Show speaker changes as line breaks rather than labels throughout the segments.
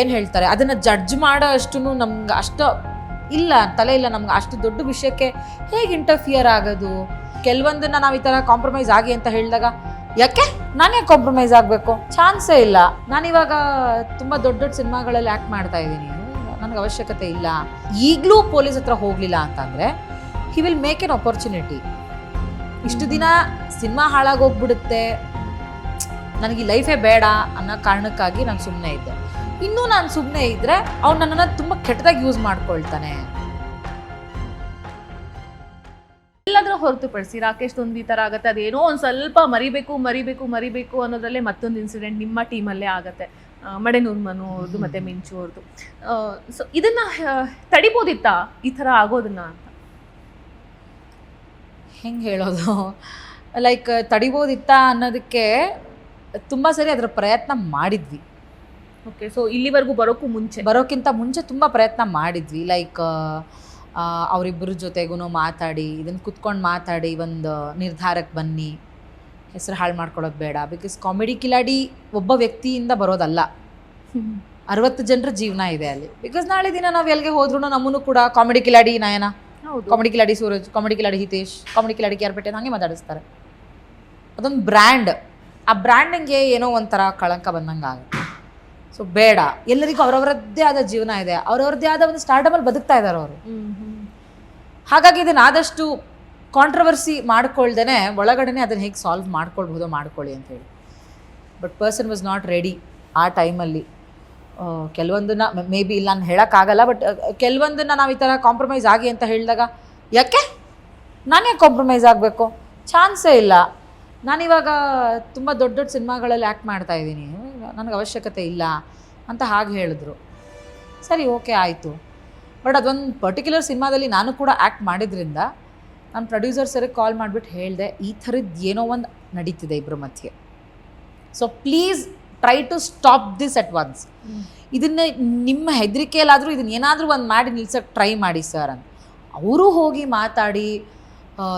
ಏನು ಹೇಳ್ತಾರೆ? ಅದನ್ನು ಜಡ್ಜ್ ಮಾಡೋ ಅಷ್ಟು ನಮ್ಗೆ ಅಷ್ಟು ಇಲ್ಲ, ತಲೆ ಇಲ್ಲ ನಮ್ಗೆ ಅಷ್ಟು ದೊಡ್ಡ ವಿಷಯಕ್ಕೆ ಹೇಗೆ ಇಂಟರ್ಫಿಯರ್ ಆಗೋದು? ಕೆಲವೊಂದನ್ನ ನಾವು ಈ ಥರ ಕಾಂಪ್ರಮೈಸ್ ಆಗಿ ಅಂತ ಹೇಳಿದಾಗ, ಯಾಕೆ? ನಾನೇ ಕಾಂಪ್ರಮೈಸ್ ಆಗಬೇಕು? ಚಾನ್ಸೇ ಇಲ್ಲ. ನಾನಿವಾಗ ತುಂಬ ದೊಡ್ಡ ದೊಡ್ಡ ಸಿನಿಮಾಗಳಲ್ಲಿ ಆ್ಯಕ್ಟ್ ಮಾಡ್ತಾ ಇದ್ದೀನಿ. ನನಗೆ ಅವಶ್ಯಕತೆ ಇಲ್ಲ. ಈಗಲೂ ಪೊಲೀಸ್ ಹತ್ರ ಹೋಗಲಿಲ್ಲ ಅಂತಂದರೆ he will make an opportunity ಇಷ್ಟು ದಿನ ಸಿನಿಮಾ ಹಾಳಾಗೋಗ್ಬಿಡುತ್ತೆ ನನಗೆ ಲೈಫೇ ಬೇಡ ಅನ್ನೋ ಕಾರಣಕ್ಕಾಗಿ ನಾನು ಸುಮ್ಮನೆ ಇದ್ದೆ. ಇನ್ನೂ ನಾನು ಸುಮ್ಮನೆ ಇದ್ದರೆ ಅವ್ನು ನನ್ನನ್ನು ತುಂಬ ಕೆಟ್ಟದಾಗಿ ಯೂಸ್ ಮಾಡ್ಕೊಳ್ತಾನೆ.
ಎಲ್ಲಾದ್ರೂ ಹೊರತುಪಡಿಸಿ ರಾಕೇಶ್ ಒಂದು ಈ ತರ ಆಗುತ್ತೆ. ಅದೇನೋ ಒಂದ್ ಸ್ವಲ್ಪ ಮರಿಬೇಕು ಮರಿಬೇಕು ಮರಿಬೇಕು ಅನ್ನೋದ್ರಲ್ಲೇ ಮತ್ತೊಂದು ಇನ್ಸಿಡೆಂಟ್ ನಿಮ್ಮ ಟೀಮಲ್ಲೇ ಆಗುತ್ತೆ. ಮಡೆ ಮಡೆನೂರ್ ಮನು ಅವ್ರದ್ದು ಮತ್ತೆ ಮಿಂಚು ಅವ್ರದ್ದು ಸೊ ಇದನ್ನ ತಡಿಬೋದಿತ್ತ ತಡಿಬೋದಿತ್ತಾ ಈ ತರ ಆಗೋದನ್ನ ಅಂತ?
ಹೆಂಗೆ ಹೇಳೋದು? ಲೈಕ್ ತಡಿಬೋದಿತ್ತಾ ಅನ್ನೋದಕ್ಕೆ ತುಂಬ ಸರಿ ಅದರ ಪ್ರಯತ್ನ ಮಾಡಿದ್ವಿ.
ಓಕೆ ಸೊ ಇಲ್ಲಿವರೆಗೂ ಬರೋಕ್ಕೂ ಮುಂಚೆ.
ಬರೋಕ್ಕಿಂತ ಮುಂಚೆ ತುಂಬ ಪ್ರಯತ್ನ ಮಾಡಿದ್ವಿ. ಲೈಕ್ ಅವರಿಬ್ಬರ ಜೊತೆಗೂ ಮಾತಾಡಿ ಇದನ್ನು ಕುತ್ಕೊಂಡು ಮಾತಾಡಿ ಒಂದು ನಿರ್ಧಾರಕ್ಕೆ ಬನ್ನಿ. ಹೆಸರು ಹಾಳು ಮಾಡ್ಕೊಳ್ಳೋದು ಬೇಡ. ಬಿಕಾಸ್ ಕಾಮಿಡಿ ಕಿಲಾಡಿ ಒಬ್ಬ ವ್ಯಕ್ತಿಯಿಂದ ಬರೋದಲ್ಲ. ಅರವತ್ತು ಜನರ ಜೀವನ ಇದೆ ಅಲ್ಲಿ. ಬಿಕಾಸ್ ನಾಳೆ ದಿನ ನಾವು ಎಲ್ಲಿಗೆ ಹೋದ್ರೂ ನಮ್ಮನ್ನು ಕೂಡ ಕಾಮಿಡಿ ಕಿಲಾಡಿ ನಯನ. Comedy Kiladi Suraj comedy Kiladi Hitesh comedy Kiladi ಕ್ಯಾರ್ಪೇಟೆ ಹಾಗೆ ಮಾತಾಡಿಸ್ತಾರೆ. ಅದೊಂದು ಬ್ರ್ಯಾಂಡ್ ಆ ಬ್ರ್ಯಾಂಡಿಂಗ್ಗೆ ಏನೋ ಒಂಥರ ಕಳಂಕ ಬಂದಂಗೆ ಆಗುತ್ತೆ ಸೊ ಬೇಡ. ಎಲ್ಲರಿಗೂ ಅವರವರದ್ದೇ ಆದ ಜೀವನ ಇದೆ. ಅವ್ರವ್ರದ್ದೇ ಆದ ಒಂದು ಸ್ಟಾರ್ಟಮಲ್ಲಿ ಬದುಕ್ತಾ ಇದ್ದಾರೆ ಅವರು. ಹಾಗಾಗಿ ಇದನ್ನು ಆದಷ್ಟು ಕಾಂಟ್ರವರ್ಸಿ ಮಾಡ್ಕೊಳ್ದೇನೆ ಒಳಗಡೆನೆ ಅದನ್ನು ಹೇಗೆ ಸಾಲ್ವ್ ಮಾಡ್ಕೊಳ್ಬೋದು ಮಾಡ್ಕೊಳ್ಳಿ ಅಂತ ಹೇಳಿ. But person was not ready ಆ ಟೈಮಲ್ಲಿ ಕೆಲವೊಂದನ್ನ ಮೇ ಬಿ ಇಲ್ಲ ನಾನು ಹೇಳೋಕ್ಕಾಗಲ್ಲ ಬಟ್ ಕೆಲವೊಂದನ್ನ ನಾವು ಈ ಥರ ಕಾಂಪ್ರಮೈಸ್ ಆಗಿ ಅಂತ ಹೇಳಿದಾಗ ಯಾಕೆ? ನಾನೇ ಕಾಂಪ್ರಮೈಸ್ ಆಗಬೇಕು? ಚಾನ್ಸೇ ಇಲ್ಲ. ನಾನಿವಾಗ ತುಂಬ ದೊಡ್ಡ ದೊಡ್ಡ ಸಿನಿಮಾಗಳಲ್ಲಿ ಆ್ಯಕ್ಟ್ ಮಾಡ್ತಾ ಇದ್ದೀನಿ. ನನಗೆ ಅವಶ್ಯಕತೆ ಇಲ್ಲ ಅಂತ ಹಾಗೆ ಹೇಳಿದ್ರು. ಸರಿ ಓಕೆ ಆಯಿತು. ಬಟ್ ಅದೊಂದು ಪರ್ಟಿಕ್ಯುಲರ್ ಸಿನಿಮಾದಲ್ಲಿ ನಾನು ಕೂಡ ಆ್ಯಕ್ಟ್ ಮಾಡಿದ್ರಿಂದ ನಾನು ಪ್ರೊಡ್ಯೂಸರ್ ಸರಿಗೆ ಕಾಲ್ ಮಾಡಿಬಿಟ್ಟು ಹೇಳಿದೆ ಈ ಥರದ್ದು ಏನೋ ಒಂದು ನಡೀತಿದೆ ಇಬ್ಬರ ಮಧ್ಯೆ. So please try to stop this at once ಇದನ್ನು ನಿಮ್ಮ ಹೆದರಿಕೆಯಲ್ಲಾದರೂ ಇದನ್ನ ಏನಾದರೂ ಒಂದು ಮಾಡಿ ನಿಲ್ಸೋಕ್ಕೆ ಟ್ರೈ ಮಾಡಿ ಸರ್ ಅಂತ. ಅವರು ಹೋಗಿ ಮಾತಾಡಿ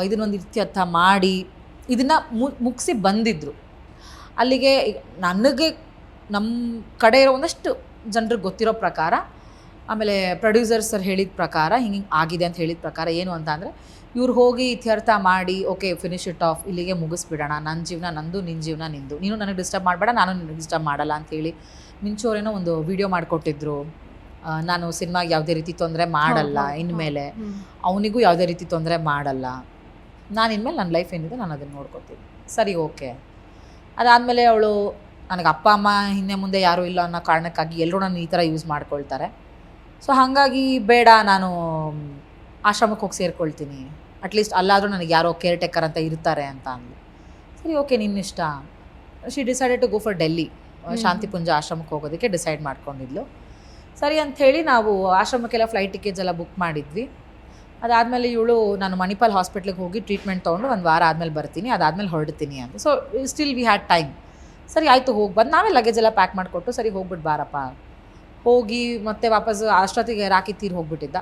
ಇದನ್ನೊಂದು ಇತ್ಯರ್ಥ ಮಾಡಿ ಇದನ್ನು ಮುಗಿಸಿ ಬಂದಿದ್ದರು ಅಲ್ಲಿಗೆ ನನಗೆ ನಮ್ಮ ಕಡೆ ಇರೋ ಒಂದಷ್ಟು ಜನರಿಗೆ ಗೊತ್ತಿರೋ ಪ್ರಕಾರ ಆಮೇಲೆ ಪ್ರೊಡ್ಯೂಸರ್ ಸರ್ ಹೇಳಿದ ಪ್ರಕಾರ ಹಿಂಗೆ ಆಗಿದೆ ಅಂತ ಹೇಳಿದ ಪ್ರಕಾರ ಏನು ಅಂತ ಅಂದರೆ ಇವ್ರು ಹೋಗಿ ಇತ್ಯರ್ಥ ಮಾಡಿ ಓಕೆ ಫಿನಿಶ್ ಇಟ್ ಆಫ್ ಇಲ್ಲಿಗೆ ಮುಗಿಸ್ಬಿಡೋಣ. ನನ್ನ ಜೀವನ ನಂದು ನಿನ್ನ ಜೀವನ ನಿಂದು. ನೀನು ನನಗೆ ಡಿಸ್ಟರ್ಬ್ ಮಾಡಬೇಡ ನಾನು ನಿನಗೆ ಡಿಸ್ಟರ್ಬ್ ಮಾಡಲ್ಲ ಅಂಥೇಳಿ ಮಿಂಚೋರೇನೋ ಒಂದು ವಿಡಿಯೋ ಮಾಡಿಕೊಟ್ಟಿದ್ರು. ನಾನು ಸಿನಿಮಾಗೆ ಯಾವುದೇ ರೀತಿ ತೊಂದರೆ ಮಾಡಲ್ಲ. ಇನ್ಮೇಲೆ ಅವನಿಗೂ ಯಾವುದೇ ರೀತಿ ತೊಂದರೆ ಮಾಡಲ್ಲ. ನಾನು ಇನ್ಮೇಲೆ ನನ್ನ ಲೈಫ್ ಏನಿದೆ ನಾನು ಅದನ್ನು ನೋಡ್ಕೊತೀನಿ. ಸರಿ ಓಕೆ. ಅದಾದಮೇಲೆ ಅವಳು ನನಗೆ ಅಪ್ಪ ಅಮ್ಮ ಹಿಂದೆ ಮುಂದೆ ಯಾರೂ ಇಲ್ಲ ಅನ್ನೋ ಕಾರಣಕ್ಕಾಗಿ ಎಲ್ಲರೂ ನಾನು ಈ ಥರ ಯೂಸ್ ಮಾಡ್ಕೊಳ್ತಾರೆ. ಸೊ ಹಾಗಾಗಿ ಬೇಡ ನಾನು ಆಶ್ರಮಕ್ಕೆ ಹೋಗಿ ಸೇರ್ಕೊಳ್ತೀನಿ. ಅಟ್ಲೀಸ್ಟ್ ಅಲ್ಲಾದರೂ ನನಗೆ ಯಾರೋ ಕೇರ್ ಟೇಕರ್ ಅಂತ ಇರ್ತಾರೆ ಅಂತ ಅಂದ್ಲು. ಸರಿ okay ನಿನ್ನಿಷ್ಟ. She decided to go for Delhi Shantipunj ಆಶ್ರಮಕ್ಕೆ ಹೋಗೋದಕ್ಕೆ ಡಿಸೈಡ್ ಮಾಡ್ಕೊಂಡಿದ್ಲು. ಸರಿ ಅಂಥೇಳಿ ನಾವು ಆಶ್ರಮಕ್ಕೆಲ್ಲ ಫ್ಲೈಟ್ ಟಿಕೆಟ್ಸ್ ಎಲ್ಲ ಬುಕ್ ಮಾಡಿದ್ವಿ. ಅದಾದಮೇಲೆ ಇವಳು ನಾನು ಮಣಿಪಾಲ್ ಹಾಸ್ಪಿಟ್ಲಿಗೆ ಹೋಗಿ ಟ್ರೀಟ್ಮೆಂಟ್ ತೊಗೊಂಡು ಒಂದು ವಾರ ಆದಮೇಲೆ ಬರ್ತೀನಿ ಅದಾದಮೇಲೆ ಹೊರಡ್ತೀನಿ ಅಂತ. So still we had time ಸರಿ ಆಯಿತು ಹೋಗಿ ಬಂದು. ನಾವೇ ಲಗೇಜ್ ಎಲ್ಲ ಪ್ಯಾಕ್ ಮಾಡಿಕೊಟ್ಟು ಸರಿ ಹೋಗ್ಬಿಟ್ಟು ಬಾರಪ್ಪ. ಹೋಗಿ ಮತ್ತೆ ವಾಪಸ್ ಅಷ್ಟೊತ್ತಿಗೆ ರಾಕಿ ತೀರ್ ಹೋಗ್ಬಿಟ್ಟಿದ್ದ.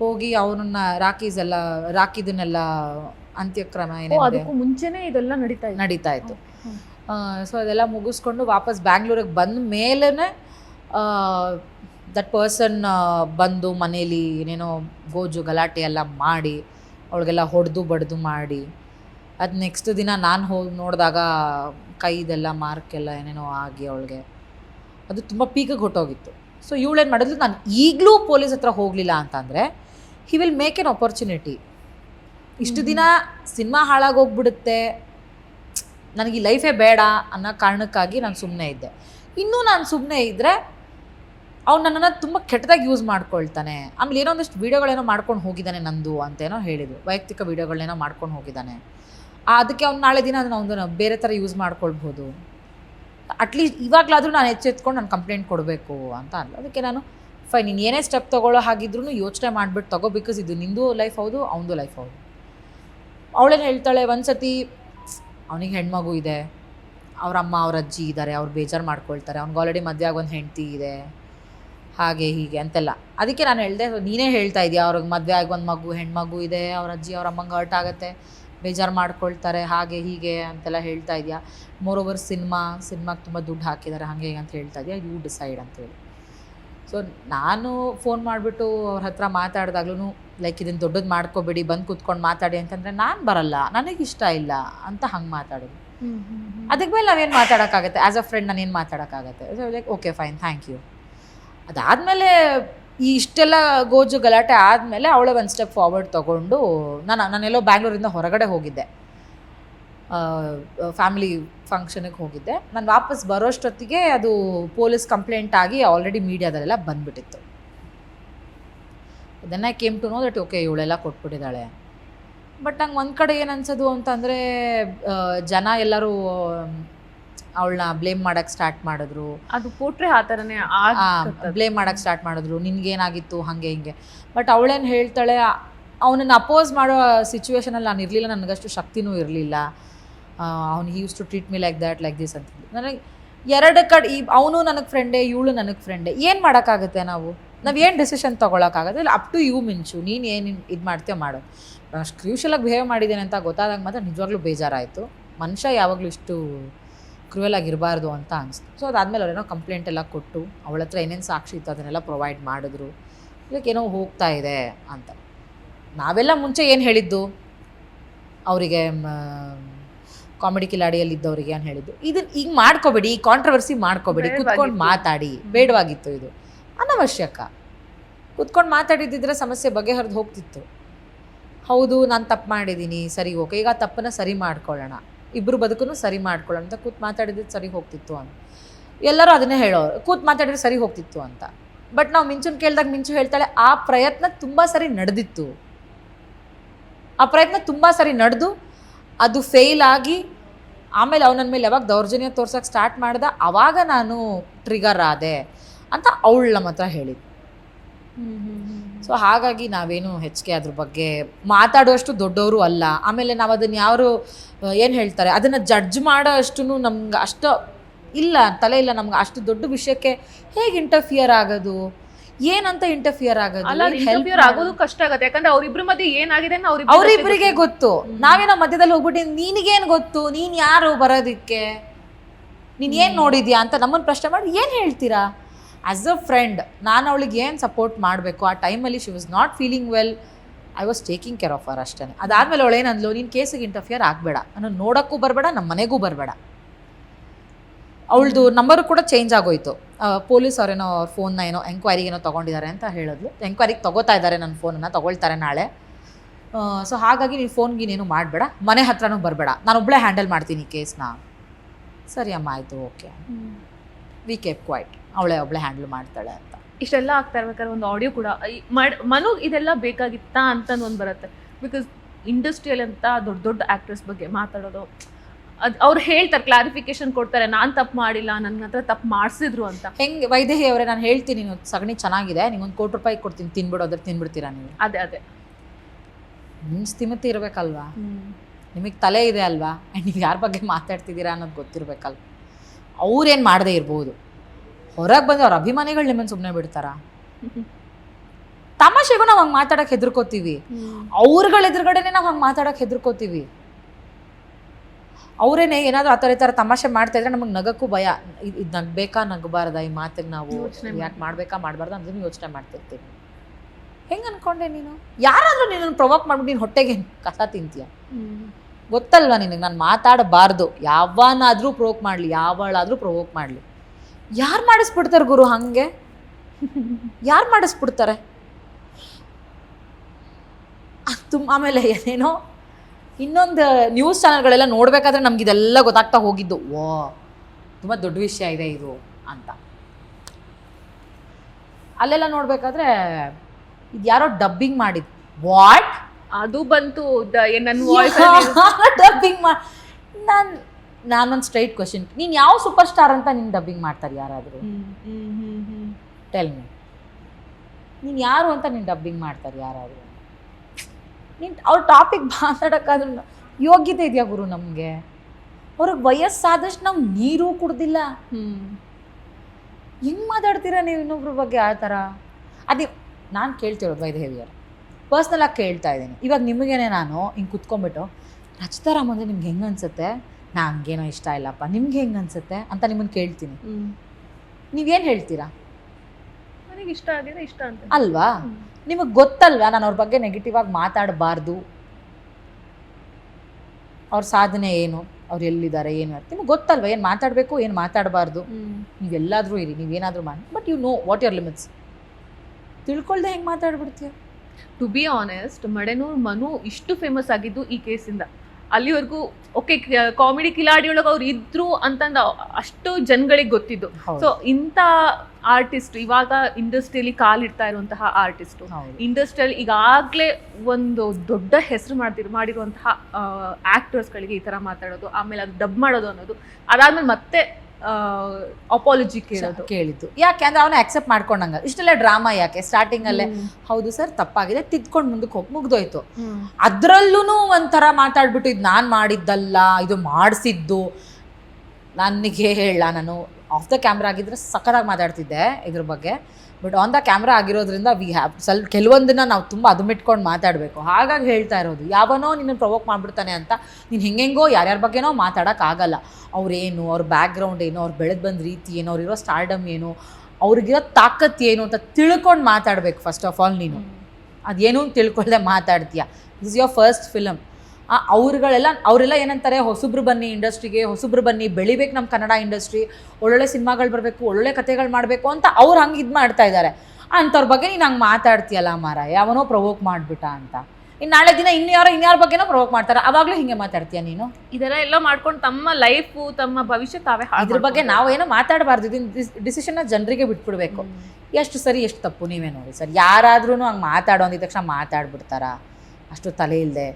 ಹೋಗಿ ಅವನನ್ನ ರಾಕೀಸ್ ಎಲ್ಲ ರಾಕಿದನ್ನೆಲ್ಲ ಅಂತ್ಯಕ್ರಮ
ಓ, ಮುಂಚೆನೇ ಇದೆಲ್ಲ ನಡೀತಾ
ನಡೀತಾ ಇತ್ತು. ಸೊ ಅದೆಲ್ಲ ಮುಗಿಸ್ಕೊಂಡು ವಾಪಸ್ ಬ್ಯಾಂಗ್ಳೂರಿಗೆ ಬಂದ ಮೇಲೇ ದಟ್ ಪರ್ಸನ್ ಬಂದು ಮನೇಲಿ ಏನೇನೋ ಗೋಜು ಗಲಾಟೆ ಎಲ್ಲ ಮಾಡಿ ಅವಳಿಗೆಲ್ಲ ಹೊಡೆದು ಬಡ್ದು ಮಾಡಿ. ಅದು ನೆಕ್ಸ್ಟ್ ದಿನ ನಾನು ಹೋಗಿ ನೋಡಿದಾಗ ಕೈದೆಲ್ಲ ಮಾರ್ಕ್ ಎಲ್ಲ ಏನೇನೋ ಆಗಿ ಅವಳಿಗೆ. ಅದು ತುಂಬ ಪೀಕಿಗೆ ಹೊಟ್ಟೋಗಿತ್ತು ಸೊ ಇವಳೇನು ಮಾಡಿದ್ಲು ನಾನು ಈಗಲೂ ಪೊಲೀಸ್ ಹತ್ರ ಹೋಗಲಿಲ್ಲ ಅಂತಂದರೆ he will make an opportunity ಇಷ್ಟು ದಿನ ಸಿನಿಮಾ ಹಾಳಾಗೋಗ್ಬಿಡುತ್ತೆ. ನನಗೆ ಈ ಲೈಫೇ ಬೇಡ ಅನ್ನೋ ಕಾರಣಕ್ಕಾಗಿ ನಾನು ಸುಮ್ಮನೆ ಇದ್ದೆ. ಇನ್ನೂ ನಾನು ಸುಮ್ಮನೆ ಇದ್ದರೆ ಅವ್ನು ನನ್ನನ್ನು ತುಂಬ ಕೆಟ್ಟದಾಗಿ ಯೂಸ್ ಮಾಡ್ಕೊಳ್ತಾನೆ. ಆಮೇಲೆ ಏನೋ ಒಂದಷ್ಟು ವೀಡಿಯೋಗಳೇನೋ ಮಾಡ್ಕೊಂಡು ಹೋಗಿದ್ದಾನೆ ನಂದು ಅಂತೇನೋ ಹೇಳಿದ್ರು. ವೈಯಕ್ತಿಕ ವೀಡಿಯೋಗಳನ್ನೇನೋ ಮಾಡ್ಕೊಂಡು ಹೋಗಿದ್ದಾನೆ. ಅದಕ್ಕೆ ಅವ್ನು ನಾಳೆ ದಿನ ಅದನ್ನ ಒಂದು ಬೇರೆ ಥರ ಯೂಸ್ ಮಾಡ್ಕೊಳ್ಬೋದು. ಅಟ್ಲೀಸ್ಟ್ ಇವಾಗಲಾದರೂ ನಾನು ಎಚ್ಚೆತ್ಕೊಂಡು ನಾನು ಕಂಪ್ಲೇಂಟ್ ಕೊಡಬೇಕು ಅಂತ ಅಲ್ಲ ಅದಕ್ಕೆ ನಾನು ಫೈನ್ ನೀನು ಏನೇ ಸ್ಟೆಪ್ ತೊಗೊಳ್ಳೋ ಹಾಗಿದ್ರು ಯೋಚನೆ ಮಾಡಿಬಿಟ್ಟು ತಗೋ ಬಿಕಾಸ್ ಇದು ನಿಂದು ಲೈಫ್ ಹೌದು, ಅವನದು ಲೈಫ್ ಹೌದು. ಅವಳೇನು ಹೇಳ್ತಾಳೆ ಒಂದು ಸತಿ ಅವನಿಗೆ ಹೆಣ್ಮಗು ಇದೆ. ಅವ್ರ ಅಮ್ಮ, ಅವ್ರ ಅಜ್ಜಿ ಇದ್ದಾರೆ ಅವ್ರು ಬೇಜಾರು ಮಾಡ್ಕೊಳ್ತಾರೆ. ಅವ್ನಿಗೆ ಆಲ್ರೆಡಿ ಮದುವೆ ಆಗಿ ಒಂದು ಹೆಂಡತಿ ಇದೆ. ಹಾಗೆ, ಹೀಗೆ ಅಂತೆಲ್ಲ. ಅದಕ್ಕೆ ನಾನು ಹೇಳಿದೆ, ನೀನೇ ಹೇಳ್ತಾ ಇದೀಯ, ಅವ್ರಿಗೆ ಮದುವೆ ಆಗಿ ಒಂದು ಮಗು, ಹೆಣ್ಮಗು ಇದೆ, ಅವ್ರ ಅಜ್ಜಿ, ಅವ್ರ ಅಮ್ಮಂಗೆ ಹರ್ಟ್ ಆಗುತ್ತೆ. ಬೇಜಾರು ಮಾಡ್ಕೊಳ್ತಾರೆ ಹಾಗೆ ಹೀಗೆ ಅಂತೆಲ್ಲ ಹೇಳ್ತಾ ಇದೆಯಾ? ಮೋರ್ ಓವರ್ ಸಿನಿಮಾ ಸಿನಿಮಾಗೆ ತುಂಬ ದುಡ್ಡು ಹಾಕಿದ್ದಾರೆ ಹಾಗೆ ಹೀಗೆ ಅಂತ ಹೇಳ್ತಾ ಇದೆಯಾ? ಯು ಡಿಸೈಡ್ ಅಂತೇಳಿ ಸೊ ನಾನು ಫೋನ್ ಮಾಡಿಬಿಟ್ಟು ಅವ್ರ ಹತ್ರ ಮಾತಾಡಿದಾಗ್ಲೂ ಲೈಕ್ ಇದನ್ನು ದೊಡ್ಡದು ಮಾಡ್ಕೋಬೇಡಿ ಬಂದು ಕೂತ್ಕೊಂಡು ಮಾತಾಡಿ ಅಂತಂದರೆ ನಾನು ಬರಲ್ಲ ನನಗೆ ಇಷ್ಟ ಇಲ್ಲ ಅಂತ ಹಂಗೆ ಮಾತಾಡೋದು. ಅದಕ್ಕೆ ಮೇಲೆ ನಾವೇನು ಮಾತಾಡೋಕ್ಕಾಗತ್ತೆ? ಆ್ಯಸ್ ಅ ಫ್ರೆಂಡ್ ನಾನೇನು ಮಾತಾಡೋಕ್ಕಾಗತ್ತೆ? So like okay fine thank you ಅದಾದಮೇಲೆ ಈ ಇಷ್ಟೆಲ್ಲ ಗೋಜು ಗಲಾಟೆ ಆದಮೇಲೆ ಅವಳೇ ಒಂದು ಸ್ಟೆಪ್ ಫಾರ್ವರ್ಡ್ ತೊಗೊಂಡು ನಾನು, ನಾನೆಲ್ಲೋ ಬ್ಯಾಂಗ್ಳೂರಿಂದ ಹೊರಗಡೆ ಹೋಗಿದ್ದೆ. ಫ್ಯಾಮಿಲಿ ಫಂಕ್ಷನಿಗೆ ಹೋಗಿದ್ದೆ. ನಾನು ವಾಪಸ್ ಬರೋಷ್ಟೊತ್ತಿಗೆ ಅದು ಪೊಲೀಸ್ ಕಂಪ್ಲೇಂಟ್ ಆಗಿ ಆಲ್ರೆಡಿ ಮೀಡಿಯಾದಲ್ಲೆಲ್ಲ ಬಂದ್ಬಿಟ್ಟಿತ್ತು. Then I came to know that okay ಇವಳೆಲ್ಲ ಕೊಟ್ಬಿಟ್ಟಿದ್ದಾಳೆ. ಬಟ್ ನಂಗೆ ಒಂದು ಕಡೆ ಏನು ಅನ್ಸೋದು ಅಂತಂದರೆ ಜನ ಎಲ್ಲರೂ ಅವಳನ್ನ ಬ್ಲೇಮ್ ಮಾಡಕ್ ಸ್ಟಾರ್ಟ್ ಮಾಡಿದ್ರು.
ಅದು ಕೊಟ್ರೆ ಆ ಥರನೇ
ಬ್ಲೇಮ್ ಮಾಡಕ್ ಸ್ಟಾರ್ಟ್ ಮಾಡಿದ್ರು. ನಿನ್ಗೇನಾಗಿತ್ತು ಹಾಗೆ ಹಿಂಗೆ. ಬಟ್ ಅವಳೇನು ಹೇಳ್ತಾಳೆ ಅವನನ್ನು ಅಪೋಸ್ ಮಾಡೋ ಸಿಚುವೇಶನಲ್ಲಿ ನಾನು ಇರಲಿಲ್ಲ ನನಗಷ್ಟು ಶಕ್ತಿನೂ ಇರಲಿಲ್ಲ. ಅವ್ನು he use to treat me like that like this ಅಂತ ನನಗೆ ಎರಡು ಕಡೆ ಈ ಅವನು ನನಗೆ ಫ್ರೆಂಡೇ ಇವಳು ನನಗೆ ಫ್ರೆಂಡೇ ಏನು ಮಾಡೋಕ್ಕಾಗುತ್ತೆ ನಾವು? ನಾವು ಏನು ಡಿಸಿಷನ್ ತೊಗೊಳಕ್ಕಾಗುತ್ತೆ? ಇಲ್ಲ ಅಪ್ ಟು ಯು ಮಿಂಚು ನೀನು ಏನು ಇದು ಮಾಡ್ತೀಯೋ ಮಾಡು. ನಾನು ಅಷ್ಟು ಕ್ರೂಷಲಾಗಿ ಬಿಹೇವ್ ಮಾಡಿದ್ದೇನೆ ಅಂತ ಗೊತ್ತಾದಾಗ ಮಾತ್ರ ನಿಜವಾಗ್ಲೂ ಬೇಜಾರಾಯಿತು. ಮನುಷ್ಯ ಯಾವಾಗಲೂ ಇಷ್ಟು ಕ್ರೂಯಲ್ ಆಗಿರಬಾರ್ದು ಅಂತ ಅನಿಸ್ತು. ಸೊ ಅದಾದಮೇಲೆ ಅವ್ರೇನೋ ಕಂಪ್ಲೇಂಟ್ ಎಲ್ಲ ಕೊಟ್ಟು ಅವಳ ಹತ್ರ ಏನೇನು ಸಾಕ್ಷಿ ಇತ್ತು ಅದನ್ನೆಲ್ಲ ಪ್ರೊವೈಡ್ ಮಾಡಿದ್ರು. ಏನೋ ಹೋಗ್ತಾ ಇದೆ ಅಂತ. ನಾವೆಲ್ಲ ಮುಂಚೆ ಏನು ಹೇಳಿದ್ದು? ಅವರಿಗೆ ಕಾಮಿಡಿ ಕಿಲಾಡಿಯಲ್ಲಿ ಇದ್ದವರಿಗೆ ಏನು ಹೇಳಿದ್ದು? ಇದನ್ನ ಈಗ ಮಾಡ್ಕೋಬೇಡಿ ಈ ಕಾಂಟ್ರವರ್ಸಿ ಮಾಡ್ಕೋಬೇಡಿ ಕುತ್ಕೊಂಡು ಮಾತಾಡಿ. ಬೇಡವಾಗಿತ್ತು ಇದು. ಅನವಶ್ಯಕ. ಕುತ್ಕೊಂಡು ಮಾತಾಡಿದ್ದಿದ್ರೆ ಸಮಸ್ಯೆ ಬಗೆಹರಿದು ಹೋಗ್ತಿತ್ತು. ಹೌದು ನಾನು ತಪ್ಪು ಮಾಡಿದ್ದೀನಿ ಸರಿ ಓಕೆ ಈಗ ಆ ತಪ್ಪನ್ನ ಸರಿ ಮಾಡ್ಕೊಳ್ಳೋಣ. ಇಬ್ಬರು ಬದುಕನ್ನು ಸರಿ ಮಾಡ್ಕೊಳ್ಳೋಣ ಅಂತ ಕೂತ್ ಮಾತಾಡಿದ್ರೆ ಸರಿ ಹೋಗ್ತಿತ್ತು ಅಂತ. ಎಲ್ಲರೂ ಅದನ್ನೇ ಹೇಳೋರು, ಕೂತ್ ಮಾತಾಡಿದ್ರೆ ಸರಿ ಹೋಗ್ತಿತ್ತು ಅಂತ. ಬಟ್ ನಾವು ಮಿಂಚುನ್ ಕೇಳಿದಾಗ ಮಿಂಚು ಹೇಳ್ತಾಳೆ, ಆ ಪ್ರಯತ್ನ ತುಂಬ ಸರಿ ನಡೆದಿತ್ತು. ಆ ಪ್ರಯತ್ನ ತುಂಬ ಸರಿ ನಡೆದು, ಅದು ಫೇಲ್ ಆಗಿ, ಆಮೇಲೆ ಅವನ ಮೇಲೆ ಯಾವಾಗ ದೌರ್ಜನ್ಯ ತೋರ್ಸಕ್ಕೆ ಸ್ಟಾರ್ಟ್ ಮಾಡ್ದೆ ಆವಾಗ ನಾನು ಟ್ರಿಗರ್ ಆದೆ ಅಂತ ಅವಳು ನಮ್ಮ ಹತ್ರ ಹೇಳಿದ್ದು ಸೊ ಹಾಗಾಗಿ ನಾವೇನು ಹೆಚ್ಚಿಗೆ ಅದ್ರ ಬಗ್ಗೆ ಮಾತಾಡುವಷ್ಟು ದೊಡ್ಡವರು ಅಲ್ಲ. ಆಮೇಲೆ ನಾವು ಅದನ್ನು ಯಾರು ಏನು ಹೇಳ್ತಾರೆ ಅದನ್ನು ಜಡ್ಜ್ ಮಾಡೋ ಅಷ್ಟು ನಮ್ಗೆ ಅಷ್ಟು ಇಲ್ಲ ತಲೆ ಇಲ್ಲ ನಮ್ಗೆ ಅಷ್ಟು ದೊಡ್ಡ ವಿಷಯಕ್ಕೆ ಹೇಗೆ ಇಂಟರ್ಫಿಯರ್ ಆಗೋದು? ಏನಂತ ಇಂಟರ್ಫಿಯರ್ ಆಗೋದು?
ಆಗೋದು ಕಷ್ಟ ಆಗುತ್ತೆ. ಯಾಕಂದ್ರೆ ಅವ್ರಿಬ್ರ ಮಧ್ಯೆ ಏನಾಗಿದೆ
ಅವರಿಬ್ಬರಿಗೆ ಗೊತ್ತು. ನಾವೇನೋ ಮಧ್ಯದಲ್ಲಿ ಹೋಗ್ಬಿಟ್ಟು ನಿನಗೇನು ಗೊತ್ತು? ನೀನು ಯಾರು ಬರೋದಕ್ಕೆ? ನೀನು ಏನು ನೋಡಿದ್ಯಾ ಅಂತ ನಮ್ಮನ್ನು ಪ್ರಶ್ನೆ ಮಾಡಿ ಏನು ಹೇಳ್ತೀರಾ? ಆ್ಯಸ್ ಅ ಫ್ರೆಂಡ್ ನಾನು ಅವಳಿಗೆ ಏನು ಸಪೋರ್ಟ್ ಮಾಡಬೇಕು? ಆ ಟೈಮಲ್ಲಿ she was not feeling well I was taking care of hour ಅಷ್ಟೇ ಅದಾದಮೇಲೆ ಅವಳು ಏನಂದ್ಲು ನೀನು ಕೇಸಿಗೆ ಇಂಟರ್ಫಿಯರ್ ಆಗಬೇಡ. ನಾನು ನೋಡೋಕ್ಕೂ ಬರಬೇಡ ನಮ್ಮ ಮನೆಗೂ ಬರಬೇಡ. ಅವಳದು ನಂಬರು ಕೂಡ ಚೇಂಜ್ ಆಗೋಯ್ತು. ಪೊಲೀಸ್ ಅವರೇನೋ ಅವ್ರ ಫೋನ್ನ ಏನೋ ಎಂಕ್ವೈರಿಗೆ ಏನೋ ತೊಗೊಂಡಿದ್ದಾರೆ ಅಂತ ಹೇಳಿದ್ಲು. ಎಂಕ್ವೈರಿಗೆ ತೊಗೋತಾ ಇದ್ದಾರೆ ನನ್ನ ಫೋನನ್ನು ತೊಗೊಳ್ತಾರೆ ನಾಳೆ. ಸೊ ಹಾಗಾಗಿ ನೀನು ಫೋನ್ಗಿನೇನು ಮಾಡಬೇಡ. ಮನೆ ಹತ್ರನೂ ಬರಬೇಡ. ನಾನು ಒಬ್ಬಳೇ ಹ್ಯಾಂಡಲ್ ಮಾಡ್ತೀನಿ ಕೇಸ್ನ ಸರಿ ಅಮ್ಮ, ಆಯಿತು ಓಕೆ ವಿ ಕೇಪ್ ಕ್ವೈಟ್ ಅವಳೇ ಒಬ್ಳೆ ಹ್ಯಾಂಡಲ್ ಮಾಡ್ತಾಳೆ ಅಂತ.
ಇಷ್ಟೆಲ್ಲ ಆಗ್ತಾ ಇರ್ಬೇಕಾದ್ರೆ ಒಂದು ಆಡಿಯೋ ಕೂಡ ಈ ಮಡ್- ಮನು ಇದೆಲ್ಲ ಬೇಕಾಗಿತ್ತಾ ಅಂತ ಒಂದು ಬರುತ್ತೆ. ಬಿಕಾಸ್ ಇಂಡಸ್ಟ್ರಿಯಲ್ ಅಂತ ದೊಡ್ಡ ದೊಡ್ಡ ಆಕ್ಟ್ರೆಸ್ ಬಗ್ಗೆ ಮಾತಾಡೋದು ಅದು ಅವ್ರು ಹೇಳ್ತಾರೆ ಕ್ಲಾರಿಫಿಕೇಶನ್ ಕೊಡ್ತಾರೆ ನಾನು ತಪ್ಪು ಮಾಡಿಲ್ಲ ನನ್ನ ಹತ್ರ ತಪ್ಪು ಮಾಡಿಸಿದ್ರು ಅಂತ.
ಹೆಂಗೆ ವೈದೇಹಿ ಅವರೇ ನಾನು ಹೇಳ್ತೀನಿ ನೀವು ಸಗಣಿ ಚೆನ್ನಾಗಿದೆ ನಿಮ್ಗೊಂದು ಕೋಟಿ ರೂಪಾಯಿ ಕೊಡ್ತೀನಿ ತಿನ್ಬಿಡು ಅದ್ರ ತಿನ್ಬಿಡ್ತೀರಾ ನೀವು?
ಅದೇ ಅದೇ.
ನಿಮ್ಮ ಸ್ಥಿಮತಿ ಇರಬೇಕಲ್ವಾ? ನಿಮಗೆ ತಲೆ ಇದೆ ಅಲ್ವಾ? ಆ್ಯಂಡ್ ನೀವು ಯಾರ ಬಗ್ಗೆ ಮಾತಾಡ್ತಿದ್ದೀರಾ ಅನ್ನೋದು ಗೊತ್ತಿರಬೇಕಲ್ವ? ಅವ್ರೇನು ಮಾಡದೇ ಇರ್ಬೋದು. ಹೊರಗೆ ಬಂದು ಅವ್ರ ಅಭಿಮಾನಿಗಳು ನಿಮ್ಮನ್ನು ಸುಮ್ಮನೆ ಬಿಡ್ತಾರಾ? ತಮಾಷೆಗೂ ನಾವು ಹಂಗೆ ಮಾತಾಡಕ್ಕೆ ಹೆದರ್ಕೋತೀವಿ. ಅವ್ರಗಳ ಎದುರುಗಡೆನೆ ನಾವು ಹಂಗೆ ಮಾತಾಡೋಕೆ ಹೆದರ್ಕೋತೀವಿ. ಅವರೇನೆ ಏನಾದರೂ ಆ ಥರ ಈ ಥರ ತಮಾಷೆ ಮಾಡ್ತಾ ಇದ್ರೆ ನಮಗೆ ನಗಕ್ಕೂ ಭಯ. ಇದು ನಗಬೇಕಾ ನಗಬಾರ್ದ ಈ ಮಾತಿಗೆ ನಾವು ಯಾಕೆ ಮಾಡಬೇಕಾ ಮಾಡಬಾರ್ದು ಅದನ್ನು ಯೋಚನೆ ಮಾಡ್ತಿರ್ತೀವಿ. ಹೆಂಗೆ ಅನ್ಕೊಂಡೆ ನೀನು? ಯಾರಾದರೂ ನಿನ್ನನ್ನು ಪ್ರೊವೋಕ್ ಮಾಡ್ಬಿಟ್ಟು ನೀನು ಹೊಟ್ಟೆಗೆ ಕಸ ತಿಂತೀಯ? ಗೊತ್ತಲ್ವಾ ನಿನಗೆ? ನಾನು ಮಾತಾಡಬಾರ್ದು. ಯಾವನಾದರೂ ಪ್ರೊವೋಕ್ ಮಾಡಲಿ, ಯಾವಳಾದರೂ ಪ್ರೊವೋಕ್ ಮಾಡಲಿ. ಯಾರು ಮಾಡಿಸ್ಬಿಡ್ತಾರೆ ಗುರು ಹಾಗೆ? ಯಾರು ಮಾಡಿಸ್ಬಿಡ್ತಾರೆ? ತುಂಬ ಆಮೇಲೆ ಏನೇನೋ? ಇನ್ನೊಂದು ನ್ಯೂಸ್ ಚಾನಲ್ಗಳೆಲ್ಲ ನೋಡಬೇಕಾದ್ರೆ ನಮ್ಗೆ ಇದೆಲ್ಲ ಗೊತ್ತಾಗ್ತಾ ಹೋಗಿದ್ದು. ಓ, ತುಂಬ ದೊಡ್ಡ ವಿಷಯ ಇದೆ ಇದು ಅಂತ. ಅಲ್ಲೆಲ್ಲ ನೋಡಬೇಕಾದ್ರೆ ಇದು ಯಾರೋ ಡಬ್ಬಿಂಗ್ ಮಾಡಿದ್ದು ವಾಟ್
ಅದು ಬಂತು ನನ್ನ ವಾಯ್ಸ್
ಡಬ್ಬಿಂಗ್ ಮಾ ನಾನು ನಾನೊಂದು ಸ್ಟ್ರೈಟ್ ಕ್ವಶನ್ ನೀನು ಯಾವ ಸೂಪರ್ ಸ್ಟಾರ್ ಅಂತ ನಿನ್ನ ಡಬ್ಬಿಂಗ್ ಮಾಡ್ತಾರೆ ಯಾರಾದರೂ? ಟೆಲ್ ಮಿ ನೀನು ಯಾರು ಅಂತ ನೀನು ಡಬ್ಬಿಂಗ್ ಮಾಡ್ತಾರೆ ಯಾರಾದರೂ? ನೀನು ಅವ್ರ ಟಾಪಿಕ್ ಮಾತಾಡೋಕ್ಕಾದ್ರೂ ಯೋಗ್ಯತೆ ಇದೆಯಾ ಗುರು ನಮಗೆ? ಅವ್ರಿಗೆ ವಯಸ್ಸಾದಷ್ಟು ನಾವು ನೀರು ಕುಡ್ದಿಲ್ಲ. ಹೆಂಗೆ ಮಾತಾಡ್ತೀರಾ ನೀವು ಇನ್ನೊಬ್ರ ಬಗ್ಗೆ ಆ ಥರ? ಅದೇ ನಾನು ಕೇಳ್ತಿರೋದು ವೈದೇವಿಯರ್ ಪರ್ಸ್ನಲಾಗಿ ಕೇಳ್ತಾ ಇದ್ದೀನಿ. ಇವಾಗ ನಿಮಗೇನೆ ನಾನು ಹಿಂಗೆ ಕುತ್ಕೊಂಡ್ಬಿಟ್ಟು ರಚಿತಾರಾಮ್ ಅಂದರೆ ನಿಮ್ಗೆ ಹೆಂಗೆ ಅನ್ಸುತ್ತೆ? ನನಗೇನೋ ಇಷ್ಟ ಇಲ್ಲಪ್ಪ ನಿಮ್ಗೆ ಹೆಂಗೆ ಅನ್ಸುತ್ತೆ? ಅಂತ ನಿಮ್ಮನ್ನು ಕೇಳ್ತೀನಿ. ನೀವೇನು ಹೇಳ್ತೀರಾ?
ನನಗೆ ಇಷ್ಟ ಆಗಿದೆ ಇಷ್ಟ ಅಂತ
ಅಲ್ವಾ? ನಿಮಗೆ ಗೊತ್ತಲ್ವಾ ನಾನು ಅವ್ರ ಬಗ್ಗೆ ನೆಗೆಟಿವ್ ಆಗಿ ಮಾತಾಡಬಾರ್ದು? ಅವ್ರ ಸಾಧನೆ ಏನು? ಅವ್ರು ಎಲ್ಲಿದ್ದಾರೆ ಏನು ಅಂತ. ನಿಮ್ಗೆ ಗೊತ್ತಲ್ವಾ ಏನು ಮಾತಾಡಬೇಕು ಏನು ಮಾತಾಡಬಾರ್ದು? ನೀವೆಲ್ಲಾದರೂ ಇರಿ ನೀವೇನಾದರೂ ಮಾಡಿ but you know what your limits. ತಿಳ್ಕೊಳ್ದೆ ಹೆಂಗೆ ಮಾತಾಡ್ಬಿಡ್ತೀಯ?
To be honest Madenur Manu ಇಷ್ಟು ಫೇಮಸ್ ಆಗಿದ್ದು ಈ ಕೇಸಿಂದ ಅಲ್ಲಿವರೆಗೂ ಓಕೆ ಕಾಮಿಡಿ ಕಿಲಾಡಿ ಒಳಗೆ ಅವ್ರು ಇದ್ರು ಅಂತಂದ ಅಷ್ಟು ಜನಗಳಿಗೆ ಗೊತ್ತಿದ್ದು. ಸೊ ಇಂಥ ಆರ್ಟಿಸ್ಟ್ ಇವಾಗ ಇಂಡಸ್ಟ್ರಿಯಲ್ಲಿ ಕಾಲಿಡ್ತಾ ಇರುವಂತಹ ಆರ್ಟಿಸ್ಟ್ ಇಂಡಸ್ಟ್ರಿಯಲ್ಲಿ ಈಗಾಗಲೇ ಒಂದು ದೊಡ್ಡ ಹೆಸರು ಮಾಡ್ತಿರ್ ಮಾಡಿರುವಂತಹ ಆಕ್ಟರ್ಸ್ಗಳಿಗೆ ಈ ಥರ ಮಾತಾಡೋದು ಆಮೇಲೆ ಅದು ಡಬ್ ಮಾಡೋದು ಅನ್ನೋದು. ಅದಾದ್ಮೇಲೆ ಮತ್ತೆ ಅಪಾಲಜಿ ಕೇಳೋದು.
ಕೇಳಿದ್ದು. ಯಾಕೆ ಅಂದ್ರೆ ಅವನು ಅಕ್ಸೆಪ್ಟ್ ಮಾಡ್ಕೊಂಡಂಗ. ಇಷ್ಟೆಲ್ಲ ಡ್ರಾಮಾ ಯಾಕೆ? ಸ್ಟಾರ್ಟಿಂಗ್ ಅಲ್ಲೇ ಹೌದು ಸರ್ ತಪ್ಪಾಗಿದೆ. ತಿದ್ಕೊಂಡು ಮುಂದಕ್ಕೆ ಹೋಗಿ ಮುಗ್ದೋಯ್ತು. ಅದ್ರಲ್ಲೂ ಒಂಥರ ಮಾತಾಡ್ಬಿಟ್ಟು ಇದು ನಾನು ಮಾಡಿದ್ದಲ್ಲ ಇದು ಮಾಡಿಸಿದ್ದು. ನನಗೆ ಹೇಳ ನಾನು ಆಫ್ ದ ಕ್ಯಾಮ್ರಾ ಆಗಿದ್ರೆ ಸಖತ್ತಾಗಿ ಮಾತಾಡ್ತಿದ್ದೆ ಇದ್ರ ಬಗ್ಗೆ. ಬಟ್ ಆನ್ ದ ಕ್ಯಾಮ್ರಾ ಆಗಿರೋದ್ರಿಂದ ವಿ ಹ್ಯಾವ್ ಸ್ವಲ್ಪ ಕೆಲವೊಂದನ್ನ ನಾವು ತುಂಬ ಅದುಮಿಟ್ಕೊಂಡು ಮಾತಾಡಬೇಕು. ಹಾಗಾಗಿ ಹೇಳ್ತಾ ಇರೋದು ಯಾವನೋ ನಿನ್ನನ್ನು ಪ್ರವೋಕ್ ಮಾಡಿಬಿಡ್ತಾನೆ ಅಂತ ನೀನು ಹೆಂಗೆಂಗೋ ಯಾರ್ಯಾರ ಬಗ್ಗೆನೋ ಮಾತಾಡೋಕ್ಕಾಗಲ್ಲ ಅವ್ರೇನು ಅವ್ರ ಬ್ಯಾಕ್ಗ್ರೌಂಡ್ ಏನು ಅವ್ರು ಬೆಳೆದು ಬಂದ ರೀತಿ ಏನು ಅವ್ರಿರೋ ಸ್ಟಾರ್ಡಮ್ ಏನು ಅವ್ರಿಗಿರೋ ತಾಕತ್ ಏನು ಅಂತ ತಿಳ್ಕೊಂಡು ಮಾತಾಡಬೇಕು ಫಸ್ಟ್ ಆಫ್ ಆಲ್ ನೀನು. ಅದೇನು ತಿಳ್ಕೊಳ್ದೆ ಮಾತಾಡ್ತೀಯ. ದಿಸ್ ಯುವರ್ ಫಸ್ಟ್ ಫಿಲಮ್ ಅವ್ರುಗಳೆಲ್ಲ ಅವರೆಲ್ಲ ಏನಂತಾರೆ ಹೊಸಬ್ರು ಬನ್ನಿ ಇಂಡಸ್ಟ್ರಿಗೆ ಹೊಸಬ್ರು ಬನ್ನಿ ಬೆಳಿಬೇಕು ನಮ್ಮ ಕನ್ನಡ ಇಂಡಸ್ಟ್ರಿ ಒಳ್ಳೊಳ್ಳೆ ಸಿನಿಮಾಗಳು ಬರಬೇಕು ಒಳ್ಳೊಳ್ಳೆ ಕಥೆಗಳು ಮಾಡಬೇಕು ಅಂತ ಅವ್ರು ಹಂಗೆ ಇದು ಮಾಡ್ತಾ ಇದ್ದಾರೆ ಅಂಥವ್ರ ಬಗ್ಗೆ ನೀನು ಹಂಗೆ ಮಾತಾಡ್ತೀಯಲ್ಲ ಮಾರ ಯಾವನೋ ಪ್ರವೋಕ್ ಮಾಡಿಬಿಟ್ಟ ಅಂತ. ಇನ್ನು ನಾಳೆ ದಿನ ಇನ್ಯಾರೋ ಇನ್ಯಾರ ಬಗ್ಗೆನೋ ಪ್ರವೋಕ್ ಮಾಡ್ತಾರೆ. ಅವಾಗಲೂ ಹಿಂಗೆ ಮಾತಾಡ್ತೀಯ ನೀನು?
ಇದೆಲ್ಲ ಎಲ್ಲ ಮಾಡ್ಕೊಂಡು ತಮ್ಮ ಲೈಫು ತಮ್ಮ ಭವಿಷ್ಯ ತಾವೇ ಅದ್ರ
ಇದ್ರ ಬಗ್ಗೆ ನಾವೇನೋ ಮಾತಾಡಬಾರ್ದು. ಇದನ್ನ ಡಿಸಿಷನ್ನ ಜನರಿಗೆ ಬಿಟ್ಬಿಡ್ಬೇಕು. ಎಷ್ಟು ಸರಿ ಎಷ್ಟು ತಪ್ಪು ನೀವೇ ನೋಡಿ ಸರ್. ಯಾರಾದ್ರೂ ಹಂಗೆ ಮಾತಾಡೋ ಅಂದಿದ ತಕ್ಷಣ ಮಾತಾಡ್ಬಿಡ್ತಾರಾ? ಅಷ್ಟು ತಲೆ ಇಲ್ಲದೆ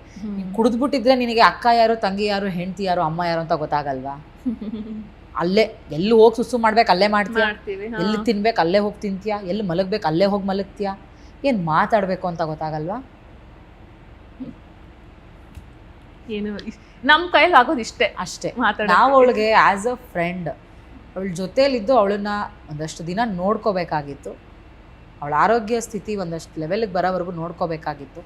ಕುಡಿದ್ಬಿಟ್ಟಿದ್ರೆ ನಿನಗೆ ಅಕ್ಕ ಯಾರು ತಂಗಿ ಯಾರು ಹೆಂಡತಿ ಯಾರು ಅಮ್ಮ ಯಾರು ಅಂತ ಗೊತ್ತಾಗಲ್ವಾ? ಅಲ್ಲೇ ಎಲ್ಲಿ ಹೋಗಿ ಸುಸ್ಸು ಮಾಡ್ಬೇಕು ಅಲ್ಲೇ ಮಾಡ್ತೀಯ? ಎಲ್ಲಿ ತಿನ್ಬೇಕು ಅಲ್ಲೇ ಹೋಗಿ ತಿಂತೀಯ? ಎಲ್ಲಿ ಮಲಗ್ಬೇಕು ಅಲ್ಲೇ ಹೋಗಿ ಮಲಗ್ತೀಯ? ಏನು ಮಾತಾಡಬೇಕು ಅಂತ ಗೊತ್ತಾಗಲ್ವಾ?
ಏನು ನಮ್ಮ ಕೈಲಿ ಆಗೋದು ಇಷ್ಟೇ.
ಅಷ್ಟೇ. ನಾವು ಅವಳಿಗೆ ಆ್ಯಸ್ ಅ ಫ್ರೆಂಡ್ ಅವಳ ಜೊತೆಯಲ್ಲಿದ್ದು ಅವಳನ್ನ ಒಂದಷ್ಟು ದಿನ ನೋಡ್ಕೋಬೇಕಾಗಿತ್ತು. ಅವಳ ಆರೋಗ್ಯ ಸ್ಥಿತಿ ಒಂದಷ್ಟು ಲೆವೆಲ್ಗೆ ಬರೋವರೆಗೂ ನೋಡ್ಕೋಬೇಕಾಗಿತ್ತು.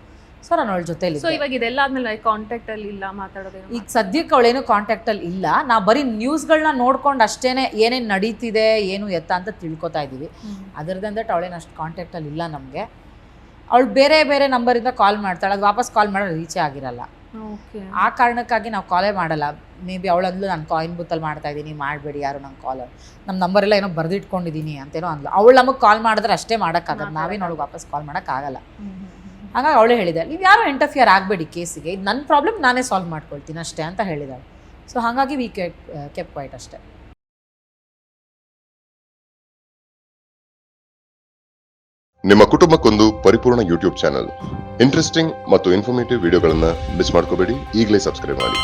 ಸೊ ನಾನು ಅವಳ
ಸೊ
ಜೊತೆಲಿ
ಇವಾಗ ಇದೆಲ್ಲ ಆದ್ಮೇಲೆ ಕಾಂಟ್ಯಾಕ್ಟ್ ಅಲ್ಲಿ ಇಲ್ಲ ಮಾತಾಡೋದೇನು?
ಈಗ ಸದ್ಯಕ್ಕೆ ಅವಳೇನು ಕಾಂಟ್ಯಾಕ್ಟಲ್ಲಿ ಇಲ್ಲ. ನಾ ಬರೀ ನ್ಯೂಸ್ಗಳನ್ನ ನೋಡ್ಕೊಂಡು ಅಷ್ಟೇನೆ ಏನೇನು ನಡೀತಿದೆ ಏನು ಎತ್ತ ಅಂತ ತಿಳ್ಕೊತಾ ಇದ್ದೀವಿ. ಅದರದಂದ ಅವಳೇನು ಅಷ್ಟು ಕಾಂಟ್ಯಾಕ್ಟಲ್ಲಿ ಇಲ್ಲ ನಮಗೆ. ಅವಳು ಬೇರೆ ಬೇರೆ ನಂಬರಿಂದ ಕಾಲ್ ಮಾಡ್ತಾಳೆ. ಅದು ವಾಪಸ್ ಕಾಲ್ ಮಾಡೋ ರೀಚೇ ಆಗಿರಲ್ಲ. ಆ ಕಾರಣಕ್ಕಾಗಿ ನಾವು ಕಾಲೇ ಮಾಡಲ್ಲ. ಮೇ ಬಿ ಅವಳಂದ್ಲು ನಾನು ಕಾಯಿನ್ ಬೂತಲ್ಲಿ ಮಾಡ್ತಾ ಇದ್ದೀನಿ ಮಾಡಬೇಡಿ ಯಾರು ನಂಗೆ ಕಾಲ್ ನಮ್ಮ ಎಲ್ಲ ಏನೋ ಬರೆದಿಟ್ಕೊಂಡಿದ್ದೀನಿ ಅಂತೇನೋ ಅಂದ್ಲು. ಅವಳು ನಮಗೆ ಕಾಲ್ ಮಾಡಿದ್ರೆ ಅಷ್ಟೇ ಮಾಡೋಕ್ಕಾಗಲ್ಲ ನಾವೇನು ಅವಳಿಗೆ ವಾಪಸ್ ಕಾಲ್ ಮಾಡೋಕ್ಕಾಗಲ್ಲ ಹಾಗಾಗಿ ಅವಳೇ ಹೇಳಿದಾಳೆ ನೀವು ಯಾರು ಇಂಟರ್ಫಿಯರ್ ಆಗಬೇಡಿ ಕೇಸಿಗೆ, ಇದು ನನ್ನ ಪ್ರಾಬ್ಲಮ್ ನಾನೇ ಸಾಲ್ವ್ ಮಾಡ್ಕೊಳ್ತೀನಿ ಅಷ್ಟೇ, ಅಂತ ಹೇಳಿದಾಳೆ ಸೊ ಹಾಗಾಗಿ ವಿ ಕೆ ಕೆಪ್ ಕ್ವೈಟ್ ಅಷ್ಟೇ.
ನಿಮ್ಮ ಕುಟುಂಬಕ್ಕೊಂದು ಪರಿಪೂರ್ಣ ಯೂಟ್ಯೂಬ್ ಚಾನಲ್ ಇಂಟ್ರೆಸ್ಟಿಂಗ್ ಮತ್ತು ಇನ್ಫಾರ್ಮೇಟಿವ್ ವಿಡಿಯೋಗಳನ್ನು ಮಿಸ್ ಮಾಡ್ಕೋಬೇಡಿ, ಈಗಲೇ ಸಬ್ಸ್ಕ್ರೈಬ್ ಮಾಡಿ.